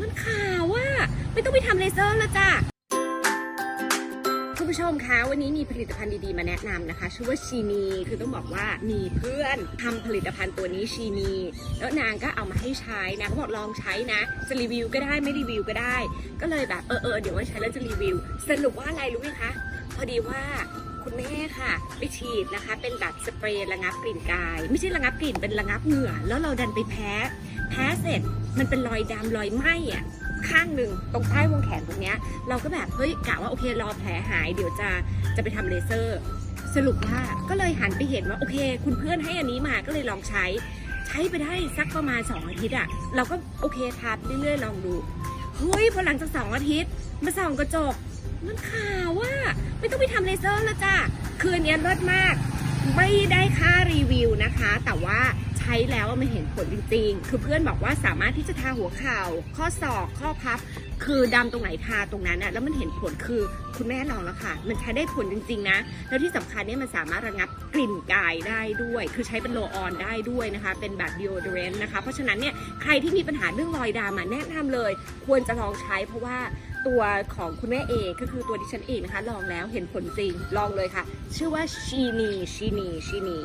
มันขาวว่าไม่ต้องไปทำเลเซอร์แล้วจ้ะคุณผู้ชมคะวันนี้มีผลิตภัณฑ์ดีๆมาแนะนำนะคะ ชื่อว่าชีนีคือต้องบอกว่ามีเพื่อนทำผลิตภัณฑ์ตัวนี้ชีนีแล้วนางก็เอามาให้ใช้นะเขาบอกลองใช้นะ จะรีวิวก็ได้ไม่รีวิวก็ได้ ก็เลยแบบเออเออเดี๋ยวว่าใช้แล้วจะรีวิว สรุปว่าอะไรรู้ไหมคะ อดีว่าคุณแม่ค่ะไปฉีดนะคะ เป็นแบบสเปรย์ระงับกลิ่นกาย ไม่ใช่ระงับกลิ่นเป็นระงับเหงื่อ แล้วเราดันไปแพ้ แพ้เสร็จมันเป็นรอยดำรอยไหม้อะข้างหนึ่งตรงใต้วงแขนตรงเนี้ยเราก็แบบเฮ้ยกะว่าโอเครอแผลหายเดี๋ยวจะจะไปทำเลเซอร์ สรุปว่าก็เลยหันไปเห็นว่าโอเค คุณเพื่อนให้อันนี้มาก็เลยลองใช้ ใช้ไปได้สักประมาณ 2 อาทิตย์อะเราก็โอเคทาเรื่อยๆลองดูเฮ้ยพอหลังจากสองอาทิตย์มาส่องกระจก มันขาวว่าไม่ต้องไปทำเลเซอร์แล้วจ้ะ คืนนี้เลิศมาก ไม่ได้ค่ารีวิวนะคะ แต่ว่า ใช้แล้วมันเห็นผลจริง ๆ คือเพื่อนบอกว่าสามารถที่จะทาหัวเข่า ข้อศอก ข้อพับ คือดำตรงไหนทาตรงนั้นอะแล้วมันเห็นผลคือคุณแม่ลองแล้วค่ะ มันใช้ได้ผลจริง ๆ นะ แล้วที่สำคัญเนี่ยมันสามารถระงับกลิ่นกายได้ด้วย คือใช้เป็นโลออนได้ด้วยนะคะ เป็นแบบ deodorant นะคะ เพราะฉะนั้นเนี่ยใครที่มีปัญหาเรื่องรอยดำอะแนะนำเลย ควรจะลองใช้เพราะว่าตัวของคุณแม่เองก็คือตัวดิฉันเองนะคะ ลองแล้วเห็นผลจริงลองเลยค่ะ ชื่อว่าชีนีชีนีชีนี